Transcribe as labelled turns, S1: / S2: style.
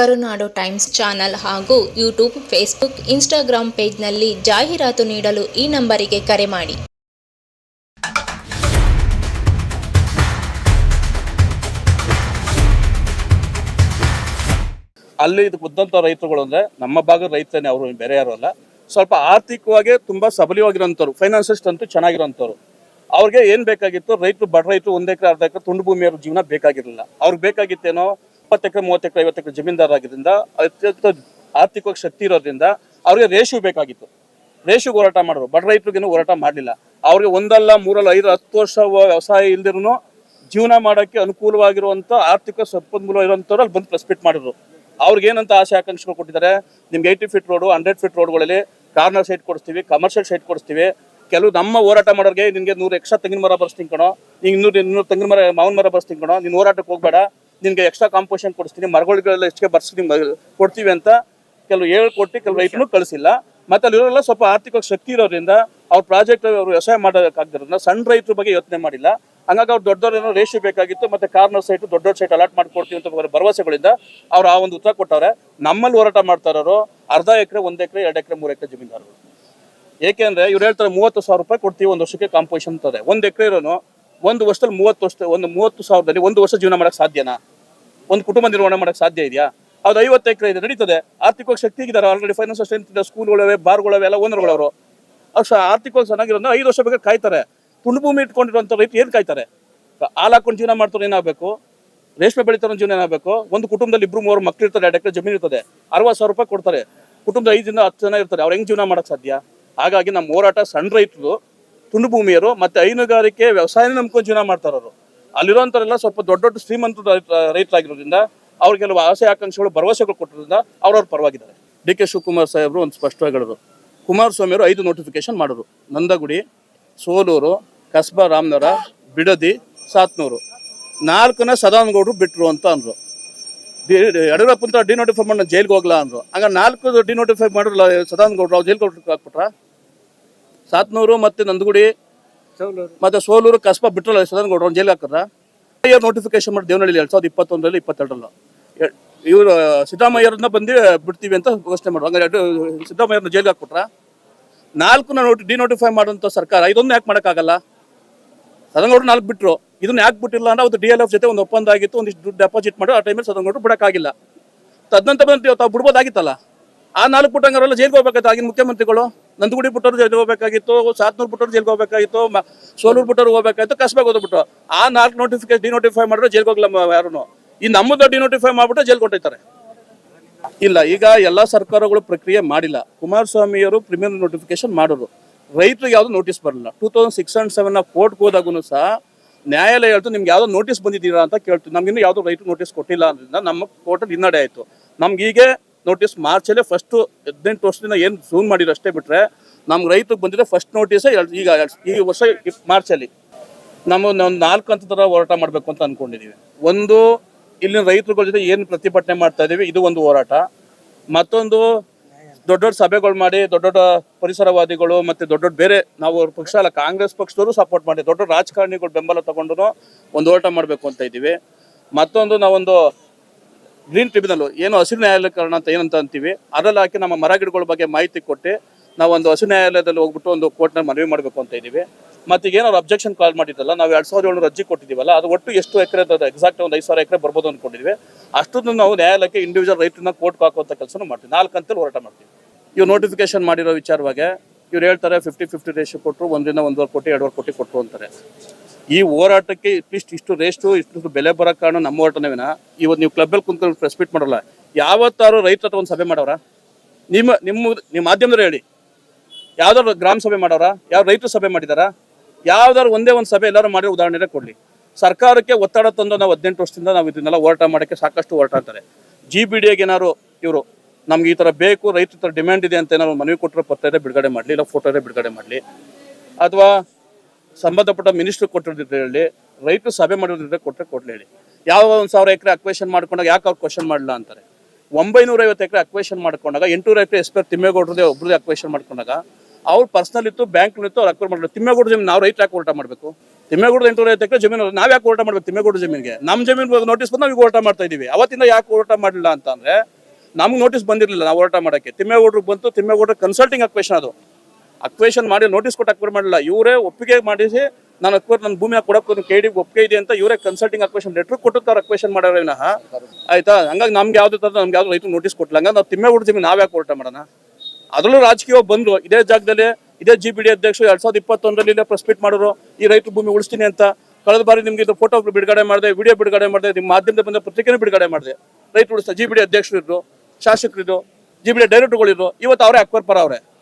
S1: ಕರುನಾಡು times channel ಹಾಗೂ YouTube, Facebook Instagram ಪೇಜ್ನಲ್ಲಿ ಜಾಹೀರಾತು ನೀಡಲು ಈ ನಂಬರಿಗೆ ಕರೆ ಮಾಡಿ.
S2: ಅಲ್ಲಿ ಇದು ಬುದ್ಧಂತ ರೈತರುಗಳು ಅಂದ್ರೆ ನಮ್ಮ ಭಾಗದ ರೈತನೇ ಅವರು, ಬೇರೆ ಯಾರು ಅಲ್ಲ. ಸ್ವಲ್ಪ ಆರ್ಥಿಕವಾಗಿ ತುಂಬಾ ಸಬಲವಾಗಿರೋಂಥವ್ರು ಫೈನಾನ್ಸಿಸ್ಟ್ ಅಂತೂ ಚೆನ್ನಾಗಿರೋಂಥವ್ರು. ಅವ್ರಿಗೆ ಏನ್ ಬೇಕಾಗಿತ್ತು? ರೈತರು ಬಡ ರೈತರು ಒಂದೇ ಎಕರೆ, ಅರ್ಧ ಎಕರೆ ತುಂಡು ಭೂಮಿಯವ್ರ ಜೀವನ ಬೇಕಾಗಿರಲಿಲ್ಲ. ಅವ್ರಿಗೆ ಬೇಕಾಗಿತ್ತೇನೋ ಇಪ್ಪತ್ತು ಎಕರೆ, ಮೂವತ್ತು ಎಕರೆ, ಐವತ್ತು ಎಕರೆ ಜಮೀನ್ದಾರಾಗಿದ್ದರಿಂದ ಅತ್ಯಂತ ಆರ್ಥಿಕವಾಗಿ ಶಕ್ತಿ ಇರೋದ್ರಿಂದ ಅವ್ರಿಗೆ ರೇಷು ಬೇಕಾಗಿತ್ತು. ರೇಷು ಹೋರಾಟ ಮಾಡಿದ್ರು ಬಡ ರೈತರಿಗೇನು ಹೋರಾಟ ಮಾಡಲಿಲ್ಲ. ಅವ್ರಿಗೆ ಒಂದಲ್ಲ, ಮೂರಲ್ಲ, ಐದು, ಹತ್ತು ವರ್ಷ ವ್ಯವಸಾಯ ಇಲ್ದಿರೂ ಜೀವನ ಮಾಡೋಕ್ಕೆ ಅನುಕೂಲವಾಗಿರುವಂಥ ಆರ್ಥಿಕ ಸಂಪನ್ಮೂಲ ಇರುವಂಥವ್ರು ಅಲ್ಲಿ ಬಂದು ಪ್ರೆಸ್ ಮೀಟ್ ಮಾಡಿದ್ರು. ಅವ್ರಿಗೆ ಏನಂತ ಆಸೆ, ಆಕಾಂಕ್ಷೆಗಳು ಕೊಟ್ಟಿದ್ದಾರೆ? ನಿಮ್ಗೆ eighty feet road hundred feet ರೋಡ್ಗಳಲ್ಲಿ corner site ಕೊಡಿಸ್ತೀವಿ ಕಮರ್ಷಿಯಲ್ ಸೈಟ್ ಕೊಡಿಸ್ತೀವಿ. ಕೆಲವು ನಮ್ಮ ಹೋರಾಟ ಮಾಡೋರಿಗೆ ನಿಮಗೆ ನೂರು ಎಕ್ಸ್ಟ್ರಾ ತೆಂಗಿನ ಮರ ಬರ್ಸ್ತೀನಿ ಕಣೋ. ನೀನು ಇನ್ನೂರು ಇನ್ನೂರು ತೆಂಗಿನ ಮರ, ಮಾವಿನ ಮರ ಬರ್ಸ್ತೀನಿ ಕಣೋ. ನೀನು ಹೋರಾಟಕ್ಕೆ ಹೋಗ್ಬೇಡ. ನಿನ್ಗೆ ಎಕ್ಸ್ಟ್ರಾ ಕಾಂಪೋಷನ್ ಕೊಡಿಸ್ತೀನಿ ಮರಗಳಿಗೆಲ್ಲ ಹೆಚ್ಚಿಗೆ ಬರ್ಸ್ತೀನಿ ಕೊಡ್ತೀವಿ ಅಂತ ಕೆಲವು ಹೇಳ್ಕೊಟ್ಟು ಕೆಲವು ರೈತನು ಕಳಿಸಿಲ್ಲ. ಮತ್ತೆ ಅಲ್ಲಿರೋರೆಲ್ಲ ಸ್ವಲ್ಪ ಆರ್ಥಿಕ ಶಕ್ತಿ ಇರೋದ್ರಿಂದ ಅವ್ರ ಪ್ರಾಜೆಕ್ಟ್ ಅವರು ವ್ಯವಸಾಯ ಮಾಡೋದಕ್ಕಾಗದ್ರಿಂದ ಸಣ್ಣ ರೈತರ ಬಗ್ಗೆ ಯೋಚನೆ ಮಾಡಿಲ್ಲ. ಹಂಗಾಗಿ ಅವ್ರು ದೊಡ್ಡವ್ರು ಏನೋ ರೇಷು ಬೇಕಾಗಿತ್ತು ಮತ್ತೆ ಕಾರ್ನರ್ ಸೈಟ್ ದೊಡ್ಡ ದೊಡ್ಡ ಸೈಟ್ ಅಲಾಟ್ ಮಾಡ್ಕೊಡ್ತೀವಿ ಅಂತ ಭರವಸೆಗಳಿಂದ ಅವ್ರು ಆ ಒಂದು ಉತ್ತರ ಕೊಟ್ಟವ್ರೆ. ನಮ್ಮಲ್ಲಿ ಹೋರಾಟ ಮಾಡ್ತಾ ಇರೋರು ಅರ್ಧ ಎಕರೆ ಒಂದು ಎಕರೆ ಎರಡು ಎಕರೆ ಮೂರು ಎಕರೆ ಜಮೀನ್ದಾರರು. ಏಕೆಂದ್ರೆ ಇವ್ರು ಹೇಳ್ತಾರೆ ಮೂವತ್ತು ಸಾವಿರ ರೂಪಾಯಿ ಕೊಡ್ತೀವಿ ಒಂದು ವರ್ಷಕ್ಕೆ ಕಾಂಪೋಸಿಷನ್ ತದೆ ಒಂದು ಎಕರೆ ಇರೋನು ಒಂದು ವರ್ಷದಲ್ಲಿ ಮೂವತ್ತು ವರ್ಷ ಒಂದು ಮೂವತ್ತು ಸಾವಿರದಲ್ಲಿ ಒಂದು ವರ್ಷ ಜೀವನ ಮಾಡೋಕೆ ಸಾಧ್ಯನಾ? ಒಂದು ಕುಟುಂಬ ನಿರ್ವಹಣೆ ಮಾಡಕ್ ಸಾಧ್ಯ ಇದೆಯಾ? ಅದು ಐವತ್ತು ಎಕರೆ ಇದೆ, ನಡೀತದೆ. ಆರ್ಥಿಕವಾಗಿ ಶಕ್ತಿ ಇದ್ದಾರೆ ಆಲ್ರೆಡಿ ಫೈನಾನ್ಸ್ ಸ್ಟ್ರೆಂತ್ ಇದೆ ಸ್ಕೂಲ್ಗಳವೆ ಬಾರ್ಗಳವೆ ಎಲ್ಲ ಓನರ್ಗಳವರು ಅಷ್ಟು ಆರ್ಥಿಕವಾಗಿ ಚೆನ್ನಾಗಿರೋದು ಐದು ವರ್ಷ ಬೇಕಾದ್ರೆ ಕಾಯ್ತಾರೆ. ತುಂಡು ಭೂಮಿ ಇಟ್ಕೊಂಡಿರುವಂಥ ರೈತರು ಏನು ಕಾಯ್ತಾರೆ? ಹಾಲು ಜೀವನ ಮಾಡ್ತಾರೆ ಏನಾಗಬೇಕು? ರೇಷ್ಮೆ ಬೆಳಿತಾರ ಜೀವನ ಏನಾಗಬೇಕು? ಒಂದು ಕುಟುಂಬದಲ್ಲಿ ಇಬ್ಬರು ಮೂವರು ಮಕ್ಕಳು ಇರ್ತಾರೆ, ಎರಡು ಎಕರೆ ಜಮೀನು ಇರ್ತದೆ, ಅರವತ್ತು ಸಾವಿರ ರೂಪಾಯಿ ಕೊಡ್ತಾರೆ. ಕುಟುಂಬದ ಐದರಿಂದ ಹತ್ತು ಜನ ಇರ್ತಾರೆ, ಅವ್ರು ಹೆಂಗೆ ಜೀವನ ಮಾಡೋಕ್ಕೆ ಸಾಧ್ಯ? ಹಾಗಾಗಿ ನಮ್ಮ ಹೋರಾಟ ಸಣ್ಣ ರೈತರು, ತುಂಡು ಭೂಮಿಯರು ಮತ್ತೆ ಹೈನುಗಾರಿಕೆ ವ್ಯವಸಾಯನೇ ನಂಬ್ಕೊಂಡು ಜೀವನ ಮಾಡ್ತಾರವರು. ಅಲ್ಲಿರುವಂಥವರೆಲ್ಲ ಸ್ವಲ್ಪ ದೊಡ್ಡ ದೊಡ್ಡ ಶ್ರೀಮಂತ ರೈತರಾಗಿರೋದ್ರಿಂದ ಅವ್ರಿಗೆ ಕೆಲವು ಆಸೆ ಆಕಾಂಕ್ಷೆಗಳು, ಭರವಸೆಗಳು ಕೊಟ್ಟಿರೋದ್ರಿಂದ ಅವ್ರವ್ರ ಪರವಾಗಿದ್ದಾರೆ. ಡಿ ಕೆ ಶಿವಕುಮಾರ್ ಸಾಹೇಬರು ಒಂದು ಸ್ಪಷ್ಟವಾಗಿ ಹೇಳಿದ್ರು. ಕುಮಾರಸ್ವಾಮಿ ಅವರು ಐದು ನೋಟಿಫಿಕೇಶನ್ ಮಾಡಿದ್ರು. ನಂದಗುಡಿ, ಸೋಲೂರು, ಕಸ್ಬಾ ರಾಮನಗರ, ಬಿಡದಿ, ಸಾತ್ನೂರು. ನಾಲ್ಕನ್ನ ಸದಾನಗೌಡರು ಬಿಟ್ಟರು ಅಂತ ಅಂದ್ರು. ಯಡಿಯೂರಪ್ಪ ಅಂತ ಡಿನೋಟಿಫೈ ಮಾಡಿ ಜೈಲಿಗೆ ಹೋಗ್ಲಾ ಅಂದರು. ಹಂಗ ನಾಲ್ಕು ಡಿನೋಟಿಫೈ ಮಾಡಿರಲ್ಲ ಸದಾನಗೌಡರು ಅವ್ರು ಜೈಲ್ಗೆ ಹಾಕ್ಬಿಟ್ರ ಸಾತ್ನೂರು ಮತ್ತು ನಂದಗುಡಿ ಮತ್ತೆ ಸೋಲೂರು, ಕಸ್ಬಾ ಬಿಟ್ರಲ್ಲ ಸದನ ಅವ್ರು ಜೈಲ್ ಹಾಕಿದ್ರ? ನೋಟಿಫಿಕೇಶನ್ ಮಾಡಿ ದೇವನಹಳ್ಳಿ ಎರಡ್ ಸಾವಿರದ ಇಪ್ಪತ್ತೊಂದರಲ್ಲಿ ಇಪ್ಪತ್ತೆರಡಲ್ಲ ಇವರು ಸಿದ್ದರಾಮಯ್ಯರನ್ನ ಬಂದು ಬಿಡ್ತೀವಿ ಅಂತ ಘೋಷಣೆ ಮಾಡುವ. ಹಂಗಾರೆ ಸಿದ್ದರಾಮಯ್ಯರನ್ನ ಜೈಲ್ಗೆ ಹಾಕ್ಬಿಟ್ರ? ನೋಟಿ ಡಿನೋಟಿಫೈ ಮಾಡುವಂಥ ಸರ್ಕಾರ, ಇದೊಂದು ಯಾಕೆ ಮಾಡೋಕ್ಕಾಗಲ್ಲ? ಸದನಗೌಡರು ನಾಲ್ಕು ಬಿಟ್ರು, ಇದನ್ನ ಯಾಕೆ ಬಿಟ್ಟಿಲ್ಲ ಅಂದ್ರೆ ಅವತ್ತು ಡಿ ಎಲ್ ಎಫ್ ಜೊತೆ ಒಂದು ಒಪ್ಪಂದ ಆಗಿತ್ತು, ಒಂದಿಷ್ಟು ದುಡ್ಡು ಡೆಪಾಸಿಟ್ ಮಾಡಿ, ಆ ಟೈಮಲ್ಲಿ ಸದನಗೌಡರು ಬಿಡೋಕ್ಕಾಗಿಲ್ಲ. ತದನಂತರ ಬಂದು ತಾವು ಬಿಡ್ಬೋದಾಗಿತ್ತಲ್ಲ? ಆ ನಾಲ್ಕು ಬಿಟ್ಟಂಗಾರಲ್ಲ ಜೈಲ್ಗೆ ಹೋಗ್ಬೇಕಾಯ್ತು, ಆಗಿನ ಮುಖ್ಯಮಂತ್ರಿಗಳು? ನಂದಗುಡಿ ಪುಟ್ಟರು ಜೈಲಿಗೆ ಹೋಗಬೇಕಾಗಿತ್ತು, ಸಾತ್ನೂರು ಪುಟ್ಟರು ಜೈಲಿಗೆ ಹೋಗಬೇಕಾಗಿತ್ತು ಸೋಲೂರು ಬಿಟ್ಟರು ಹೋಗಬೇಕಾಗಿತ್ತು, ಕಸ್ಬಾಗ ಹೋದ್ಬಿಟ್ಟು ಆ ನಾಲ್ಕು ನೋಟಿಫಿಕೇಶನ್ ಡಿನೋಟಿಫೈ ಮಾಡಿದ್ರೆ ಜೈಲ್ಗೆ ಹೋಗ್ಲಮ್ಮ ಯಾರು ಈ ನಮ್ಮದು ಡಿನೋಟಿಫೈ ಮಾಡ್ಬಿಟ್ಟು ಜೈಲ್ಗೆ ಕೊಟ್ಟಿರ್ತಾರೆ ಇಲ್ಲ, ಈಗ ಎಲ್ಲ ಸರ್ಕಾರಗಳು ಪ್ರಕ್ರಿಯೆ ಮಾಡಿಲ್ಲ. ಕುಮಾರಸ್ವಾಮಿಯವರು ಪ್ರಿಮಿಯರ್ ನೋಟಿಫಿಕೇಶನ್ ಮಾಡೋರು. ರೈತರಿಗೆ ಯಾವುದು ನೋಟಿಸ್ ಬರಲಿಲ್ಲ. Two thousand six and seven ಕೋರ್ಟ್ಗೆ ಹೋದಾಗೂ ಸಹ ನ್ಯಾಯಾಲಯ ಹೇಳ್ತು, ನಿಮ್ಗೆ ಯಾವುದೋ ನೋಟಿಸ್ ಬಂದಿದ್ದೀರಾ? ಅಂತ ಕೇಳ್ತೀವಿ ನಮ್ಗಿನ್ನೂ ಯಾವುದೋ ರೈತರು ನೋಟಿಸ್ ಕೊಟ್ಟಿಲ್ಲ ಅಂದ್ರಿಂದ ನಮ್ಮ ಕೋರ್ಟಲ್ಲಿ ಹಿನ್ನಡೆ ಆಯಿತು. ನಮ್ಗೆ ಹೀಗೆ ನೋಟಿಸ್ ಮಾರ್ಚಲ್ಲೇ ಫಸ್ಟು ಹದಿನೆಂಟು ವರ್ಷದಿಂದ ಏನು ಜೂನ್ ಮಾಡಿರೋ ಅಷ್ಟೇ ಬಿಟ್ರೆ ನಮ್ಗೆ ರೈತರಿಗೆ ಬಂದಿದೆ ಫಸ್ಟ್ ನೋಟಿಸ್ ಈಗ ಈ ವರ್ಷ ಮಾರ್ಚಲ್ಲಿ. ನಮ್ಮ ಒಂದು ನಾಲ್ಕು ಹಂತದ ಹೋರಾಟ ಮಾಡಬೇಕು ಅಂತ ಅನ್ಕೊಂಡಿದೀವಿ. ಒಂದು ಇಲ್ಲಿನ ರೈತರುಗಳ ಜೊತೆ ಏನು ಪ್ರತಿಭಟನೆ ಮಾಡ್ತಾ ಇದೀವಿ, ಇದು ಒಂದು ಹೋರಾಟ. ಮತ್ತೊಂದು ದೊಡ್ಡ ದೊಡ್ಡ ಸಭೆಗಳು ಮಾಡಿ, ದೊಡ್ಡ ದೊಡ್ಡ ಪರಿಸರವಾದಿಗಳು ಮತ್ತೆ ದೊಡ್ಡ ದೊಡ್ಡ ಬೇರೆ ನಾವು ಪಕ್ಷ ಅಲ್ಲ, ಕಾಂಗ್ರೆಸ್ ಪಕ್ಷದವರು ಸಪೋರ್ಟ್ ಮಾಡಿ, ದೊಡ್ಡ ದೊಡ್ಡ ರಾಜಕಾರಣಿಗಳು ಬೆಂಬಲ ತಗೊಂಡು ಒಂದು ಹೋರಾಟ ಮಾಡಬೇಕು ಅಂತ ಇದ್ದೀವಿ ಮತ್ತೊಂದು ನಾವೊಂದು ಗ್ರೀನ್ ಟ್ರಿಬ್ಯುನಲ್ ಏನು ಹಸಿರು ನ್ಯಾಯಾಲಯಕರಣ ಅಂತ ಏನಂತ ಅಂತೀವಿ, ಅದರಲ್ಲಿ ಹಾಕಿ ನಮ್ಮ ಮರ ಗಿಡಗಳ ಬಗ್ಗೆ ಮಾಹಿತಿ ಕೊಟ್ಟು ನಾವು ಒಂದು ಹಸಿರು ನ್ಯಾಯಾಲಯದಲ್ಲಿ ಹೋಗ್ಬಿಟ್ಟು ಒಂದು ಕೋರ್ಟ್ನಲ್ಲಿ ಮನವಿ ಮಾಡಬೇಕು ಅಂತ ಇದ್ದೀವಿ. ಮತ್ತೆ ಈಗ ಏನಾದ್ರು ಅಬ್ಜೆಕ್ಷನ್ ಕಾಲ್ ಮಾಡಿದ್ದಲ್ಲ, ನಾವು ಎರಡು ಸಾವಿರದ ಏಳ್ನೂರು ಅರ್ಜಿ ಕೊಟ್ಟಿದ್ದೀವಲ್ಲ, ಅದು ಒಟ್ಟು ಎಷ್ಟು ಎಕರೆ ಎಕ್ಸಾಕ್ಟ್ ಒಂದು ಐದು ಸಾವಿರ ಎಕರೆ ಬರ್ಬೋದು ಅನ್ಕೊಂಡಿದ್ವಿ ಅಷ್ಟೊಂದು ನಾವು ನ್ಯಾಯಾಲಯಕ್ಕೆ ಇಂಡಿವಿಜುವಲ್ ರೈತರನ್ನ ಕೋರ್ಟ್ ಹಾಕುವಂಥ ಕೆಲಸನೂ ಮಾಡ್ತೀವಿ. ನಾಲ್ಕು ಅಂತೇಳಿ ಹೋರಾಟ ಮಾಡ್ತೀವಿ. ಇವ್ರು ನೋಟಿಫಿಕೇಶನ್ ಮಾಡಿರೋ ವಿಚಾರವಾಗಿ ಇವ್ರು ಹೇಳ್ತಾರೆ ಫಿಫ್ಟಿ ಫಿಫ್ಟಿ ರೇಷು ಕೊಟ್ಟರು ಒಂದರಿಂದ ಒಂದೂವರೆ ಕೋಟಿ, ಎರಡೂವರೆ ಕೋಟಿ ಕೊಟ್ಟರು ಅಂತಾರೆ. ಈ ಹೋರಾಟಕ್ಕೆ ಇಷ್ಟು ಇಷ್ಟು ರೇಸ್ಟು ಇಷ್ಟು ಬೆಲೆ ಬರೋ ಕಾರಣ ನಮ್ಮ ಹೋರಾಟನೇ ಇವತ್ತು ನೀವು ಕ್ಲಬ್ಬಲ್ಲಿ ಕುಂತ್ಕೊಂಡು ಪ್ರೆಸ್ ಮೀಟ್ ಮಾಡಲ್ಲ. ಯಾವತ್ತಾರು ರೈತರ ಒಂದು ಸಭೆ ಮಾಡೋರ? ನಿಮ್ಮ ನಿಮ್ಮ ನಿಮ್ಮ ಮಾಧ್ಯಮದವ್ರು ಹೇಳಿ. ಯಾವ್ದಾದ್ರು ಗ್ರಾಮ ಸಭೆ ಮಾಡವ್ರ ಯಾವ ರೈತರು ಸಭೆ ಮಾಡಿದಾರ? ಯಾವ್ದಾದ್ರು ಒಂದೇ ಒಂದು ಸಭೆ ಎಲ್ಲರೂ ಮಾಡಿರೋ ಉದಾಹರಣೆ ಕೊಡಲಿ. ಸರ್ಕಾರಕ್ಕೆ ಒತ್ತಡ ತಂದು ನಾವು ಹದಿನೆಂಟು ವರ್ಷದಿಂದ ನಾವು ಇದನ್ನೆಲ್ಲ ಹೋರಾಟ ಮಾಡೋಕ್ಕೆ ಸಾಕಷ್ಟು ಹೋರಾಟ ಅಂತಾರೆ. ಜಿ ಬಿ ಡಿಗೆ ಏನಾದ್ರು ಇವರು, ನಮ್ಗೆ ಈ ಥರ ಬೇಕು, ರೈತರ ಡಿಮ್ಯಾಂಡ್ ಇದೆ ಅಂತ ಏನಾದ್ರು ಮನವಿ ಕೊಟ್ಟರೆ ಪತ್ರ ಬಿಡುಗಡೆ ಮಾಡಲಿ, ಇಲ್ಲ ಫೋಟೋ ಬಿಡುಗಡೆ ಮಾಡಲಿ. ಅಥವಾ ಸಂಬಂಧಪಟ್ಟ ಮಿನಿಸ್ಟ್ರ್ ಕೊಟ್ಟಿರೋದಿದ್ರೆ ಹೇಳಿ, ರೈತರು ಸಭೆ ಮಾಡಿರೋದ್ರಿಂದ ಕೊಟ್ಟರೆ ಕೊಡ್ಲಿ ಹೇಳಿ. ಯಾವ ಒಂದು ಸಾವಿರ ಎಕರೆ ಅಕ್ವೇಷನ್ ಮಾಡ್ಕೊಂಡಾಗ ಯಾಕೆ ಅವ್ರು ಕ್ವಶನ್ ಮಾಡಲ್ಲ ಅಂತಾರೆ? ಒಂಬೈನೂರ ಐವತ್ತು ಎಕರೆ ಅಕ್ವೇಷನ್ ಮಾಡ್ಕೊಂಡಾಗ ಎಂಟುನೂರ ಎಕರೆ ಎಸ್ಪರ್ ತಿಮ್ಮೇಗೌಡರದೇ ಒಬ್ಬರದೇ ಅಕ್ವೇಷನ್ ಮಾಡ್ಕೊಂಡಾಗ, ಅವ್ರು ಪರ್ಸನಲ್ ಇತ್ತು ಬ್ಯಾಂಕ್ ಇತ್ತು, ಅವ್ರು ಅಕ್ವೇರ್ ಮಾಡಿದ್ರು ತಿಮ್ಮೇಗೌಡ ಜಮೀನು ನಾವು ರೈತ ಯಾಕೆ ಹೋರಾಟ ಮಾಡಬೇಕು? ತಿಮ್ಮೇಗೌಡ ಎಂಟೂರ ಎಕರೆ ಜಮೀನು ನಾವು ಯಾಕೆ ಹೋರಾಟ ಮಾಡಬೇಕು ತಿಮ್ಮೇಗೌಡ ಜಮೀನಿಗೆ? ನಮ್ಮ ಜಮೀನು ನೋಟಿಸ್ ಬಂದು ನಾವು ಹೋರಾಟ ಮಾಡ್ತಾ ಇದೀವಿ. ಅವತ್ತಿಂದ ಯಾಕೆ ಹೋರಾಟ ಮಾಡಲಿಲ್ಲ ಅಂತಂದ್ರೆ ನಮ್ಗೆ ನೋಟಿಸ್ ಬಂದಿರಲಿಲ್ಲ ನಾವು ಹೋರಾಟ ಮಾಡೋಕ್ಕೆ. ತಿಮ್ಮೇಗೌಡ್ರಿಗೆ ಬಂತು, ತಿಮ್ಮೇಗೌಡ್ರ ಕನ್ಸಲ್ಟಿಂಗ್ ಅಕ್ವೇಷನ್ ಅದು. ಅಕ್ವೇಷನ್ ಮಾಡಿ ನೋಟಿಸ್ ಕೊಟ್ಟು ಅಕ್ವೇರ್ ಮಾಡಲಿಲ್ಲ ಇವರೇ ಒಪ್ಪಿಗೆ ಮಾಡಿಸಿ ನಾನು ಅಕ್ವೇರ್ ನನ್ನ ಭೂಮಿ ಕೊಡಕ್ಕೆ ಕೆ ಡಿ ಒಪ್ಪಿಗೆ ಇದೆ ಅಂತ ಇವರೇ ಕನ್ಸಲ್ಟಿಂಗ್ ಅಕ್ವೇಷನ್ ಲೆಟರ್ ಕೊಟ್ಟಿರ್ತಾರೆ ಅಕ್ವೇಷನ್ ಮಾಡೋರು ವಿನಃ. ಆಯ್ತಾ? ಹಂಗಾಗಿ ನಮ್ಗೆ ಯಾವ್ದು ತರ ನಮ್ಗೆ ಯಾವ್ದು ರೈತರು ನೋಟಿಸ್ ಕೊಟ್ಟಲ್ಲ. ಹಂಗಾಗಿ ನಾವು ತಿಮ್ಮೆ ಬಿಡ್ತೀವಿ ನಾವ್ ಯಾಕೆ ಹೋರಾಟ ಮಾಡೋಣ? ಅದರಲ್ಲೂ ರಾಜಕೀಯ ಬಂದ್ರು. ಇದೇ ಜಾಗದಲ್ಲಿ ಇದೇ ಜಿ ಬಿ ಡಿ ಅಧ್ಯಕ್ಷರು ಎರಡ್ ಸಾವಿರದ ಇಪ್ಪತ್ತೊಂದರಲ್ಲಿ ಇಲ್ಲೇ ಪ್ರೆಸ್ ಮೀಟ್ ಮಾಡಿದ್ರು. ಈ ರೈತರು ಭೂಮಿ ಉಳಿಸ್ತೀನಿ ಅಂತ. ಕಳೆದ ಬಾರಿ ನಿಮ್ಗೆ ಇದು ಫೋಟೋ ಬಿಡುಗಡೆ ಮಾಡಿದೆ ವಿಡಿಯೋ ಬಿಡುಗಡೆ ಮಾಡಿದೆ, ನಿಮ್ಮ ಮಾಧ್ಯಮದ ಬಂದ ಪತ್ರಿಕೆನೂ ಬಿಡುಗಡೆ ಮಾಡಿದೆ. ರೈತರು ಉಳಿಸ್ತಾ ಜಿ ಬಿ ಡಿ ಅಧ್ಯಕ್ಷರು ಇದ್ರು ಶಾಸಕರಿದ್ರು ಜಿ ಬಿ ಡಿ ಡೈರೆಕ್ಟರ್ಗಳಿದ್ರು ಇವತ್ತು ಅವರೇ ಅಕ್ವರ್ ಪರ ಅವರೇ.